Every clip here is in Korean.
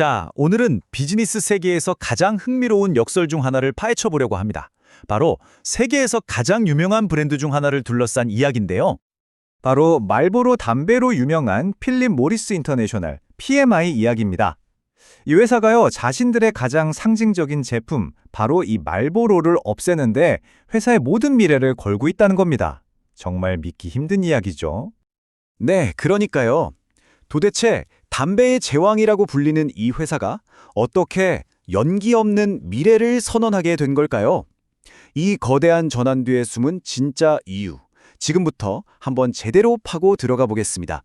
자, 오늘은 비즈니스 세계에서 가장 흥미로운 역설 중 하나를 파헤쳐 보려고 합니다. 바로 세계에서 가장 유명한 브랜드 중 하나를 둘러싼 이야기인데요. 바로 말보로 담배로 유명한 필립 모리스 인터내셔널 PMI 이야기입니다. 이 회사가요, 자신들의 가장 상징적인 제품, 바로 이 말보로를 없애는데 회사의 모든 미래를 걸고 있다는 겁니다. 정말 믿기 힘든 이야기죠. 네, 그러니까요. 도대체 담배의 제왕이라고 불리는 이 회사가 어떻게 연기 없는 미래를 선언하게 된 걸까요? 이 거대한 전환 뒤에 숨은 진짜 이유. 지금부터 한번 제대로 파고 들어가 보겠습니다.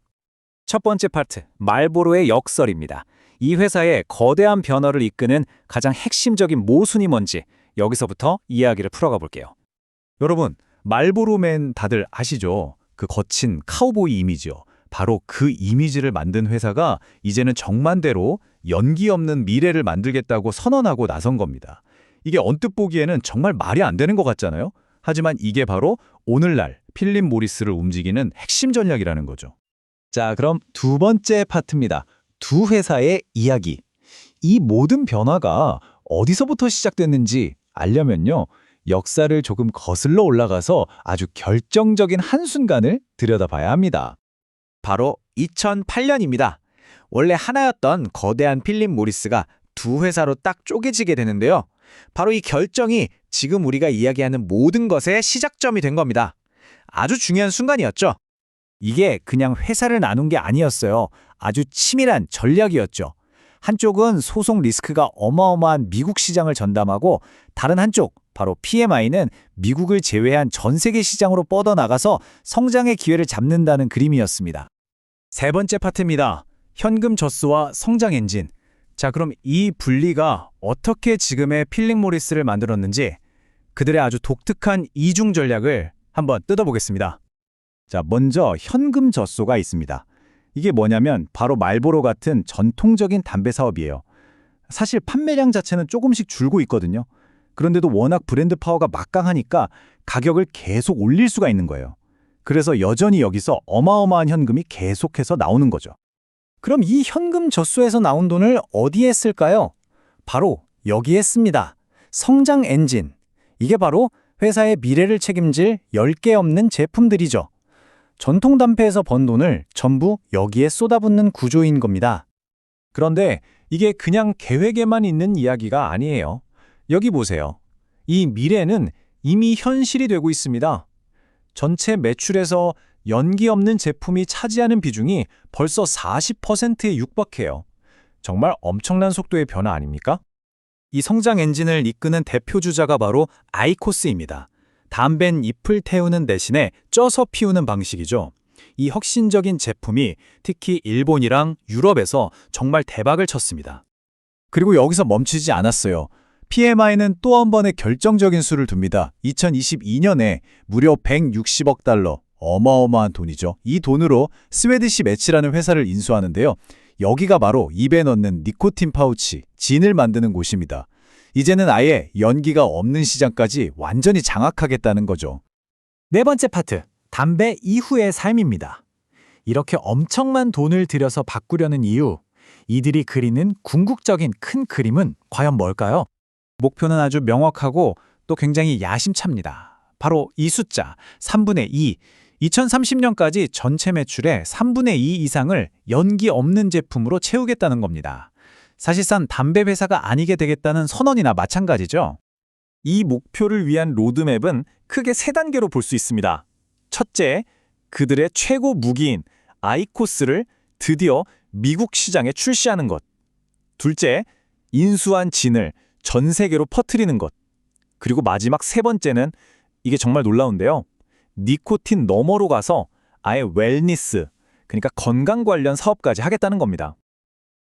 첫 번째 파트, 말보로의 역설입니다. 이 회사의 거대한 변화를 이끄는 가장 핵심적인 모순이 뭔지 여기서부터 이야기를 풀어가 볼게요. 여러분, 말보로맨 다들 아시죠? 그 거친 카우보이 이미지요. 바로 그 이미지를 만든 회사가 이제는 정만대로 연기 없는 미래를 만들겠다고 선언하고 나선 겁니다. 이게 언뜻 보기에는 정말 말이 안 되는 것 같잖아요? 하지만 이게 바로 오늘날 필립 모리스를 움직이는 핵심 전략이라는 거죠. 자, 그럼 두 번째 파트입니다. 두 회사의 이야기. 이 모든 변화가 어디서부터 시작됐는지 알려면요. 역사를 조금 거슬러 올라가서 아주 결정적인 한순간을 들여다봐야 합니다. 바로 2008년입니다. 원래 하나였던 거대한 필립 모리스가 두 회사로 딱 쪼개지게 되는데요. 바로 이 결정이 지금 우리가 이야기하는 모든 것의 시작점이 된 겁니다. 아주 중요한 순간이었죠. 이게 그냥 회사를 나눈 게 아니었어요. 아주 치밀한 전략이었죠. 한쪽은 소송 리스크가 어마어마한 미국 시장을 전담하고 다른 한쪽, 바로 PMI는 미국을 제외한 전 세계 시장으로 뻗어나가서 성장의 기회를 잡는다는 그림이었습니다. 세 번째 파트입니다. 현금 저수와 성장 엔진. 자, 그럼 이 분리가 어떻게 지금의 필링 모리스를 만들었는지 그들의 아주 독특한 이중 전략을 한번 뜯어보겠습니다. 자, 먼저 현금 젖소가 있습니다. 이게 뭐냐면 바로 말보로 같은 전통적인 담배 사업이에요. 사실 판매량 자체는 조금씩 줄고 있거든요. 그런데도 워낙 브랜드 파워가 막강하니까 가격을 계속 올릴 수가 있는 거예요. 그래서 여전히 여기서 어마어마한 현금이 계속해서 나오는 거죠. 그럼 이 현금 젖소에서 나온 돈을 어디에 쓸까요? 바로 여기에 씁니다. 성장 엔진. 이게 바로 회사의 미래를 책임질 10개 없는 제품들이죠. 전통 담배에서 번 돈을 전부 여기에 쏟아붓는 구조인 겁니다. 그런데 이게 그냥 계획에만 있는 이야기가 아니에요. 여기 보세요. 이 미래는 이미 현실이 되고 있습니다. 전체 매출에서 연기 없는 제품이 차지하는 비중이 벌써 40%에 육박해요. 정말 엄청난 속도의 변화 아닙니까? 이 성장 엔진을 이끄는 대표 주자가 바로 아이코스입니다. 담벤 잎을 태우는 대신에 쪄서 피우는 방식이죠. 이 혁신적인 제품이 특히 일본이랑 유럽에서 정말 대박을 쳤습니다. 그리고 여기서 멈추지 않았어요. PMI는 또 한 번의 결정적인 수를 둡니다. 2022년에 무려 160억 달러, 어마어마한 돈이죠. 이 돈으로 스웨디시 매치라는 회사를 인수하는데요. 여기가 바로 입에 넣는 니코틴 파우치, 진을 만드는 곳입니다. 이제는 아예 연기가 없는 시장까지 완전히 장악하겠다는 거죠. 네 번째 파트, 담배 이후의 삶입니다. 이렇게 엄청난 돈을 들여서 바꾸려는 이유, 이들이 그리는 궁극적인 큰 그림은 과연 뭘까요? 목표는 아주 명확하고 또 굉장히 야심찹니다. 바로 이 숫자, 3분의 2. 2030년까지 전체 매출의 3분의 2 이상을 연기 없는 제품으로 채우겠다는 겁니다. 사실상 담배 회사가 아니게 되겠다는 선언이나 마찬가지죠. 이 목표를 위한 로드맵은 크게 세 단계로 볼 수 있습니다. 첫째, 그들의 최고 무기인 아이코스를 드디어 미국 시장에 출시하는 것. 둘째, 인수한 진을 전 세계로 퍼뜨리는 것. 그리고 마지막 세 번째는 이게 정말 놀라운데요. 니코틴 너머로 가서 아예 웰니스, 그러니까 건강 관련 사업까지 하겠다는 겁니다.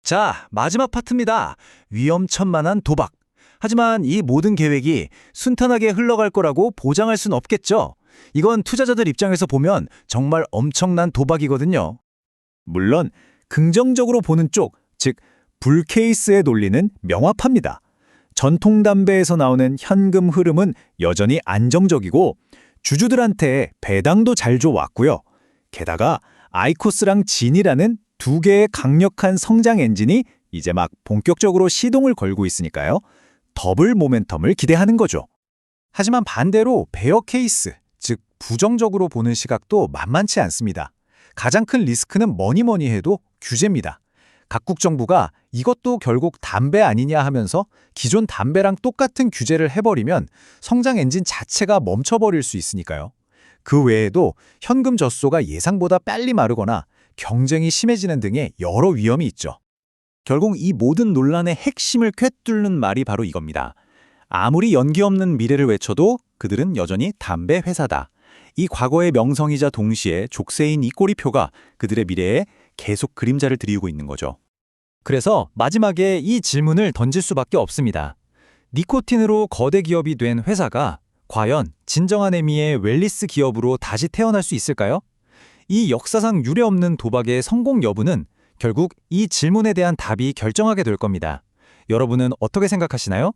자, 마지막 파트입니다. 위험천만한 도박. 하지만 이 모든 계획이 순탄하게 흘러갈 거라고 보장할 순 없겠죠. 이건 투자자들 입장에서 보면 정말 엄청난 도박이거든요. 물론 긍정적으로 보는 쪽, 즉 불케이스의 논리는 명확합니다. 전통 담배에서 나오는 현금 흐름은 여전히 안정적이고 주주들한테 배당도 잘 줘왔고요. 게다가 아이코스랑 진이라는 두 개의 강력한 성장 엔진이 이제 막 본격적으로 시동을 걸고 있으니까요. 더블 모멘텀을 기대하는 거죠. 하지만 반대로 베어 케이스, 즉 부정적으로 보는 시각도 만만치 않습니다. 가장 큰 리스크는 뭐니 뭐니 해도 규제입니다. 각국 정부가 이것도 결국 담배 아니냐 하면서 기존 담배랑 똑같은 규제를 해버리면 성장 엔진 자체가 멈춰버릴 수 있으니까요. 그 외에도 현금 젖소가 예상보다 빨리 마르거나 경쟁이 심해지는 등의 여러 위험이 있죠. 결국 이 모든 논란의 핵심을 꿰뚫는 말이 바로 이겁니다. 아무리 연기 없는 미래를 외쳐도 그들은 여전히 담배 회사다. 이 과거의 명성이자 동시에 족쇄인 이 꼬리표가 그들의 미래에 계속 그림자를 들이우고 있는 거죠. 그래서 마지막에 이 질문을 던질 수밖에 없습니다. 니코틴으로 거대 기업이 된 회사가 과연 진정한 의미의 웰리스 기업으로 다시 태어날 수 있을까요? 이 역사상 유례없는 도박의 성공 여부는 결국 이 질문에 대한 답이 결정하게 될 겁니다. 여러분은 어떻게 생각하시나요?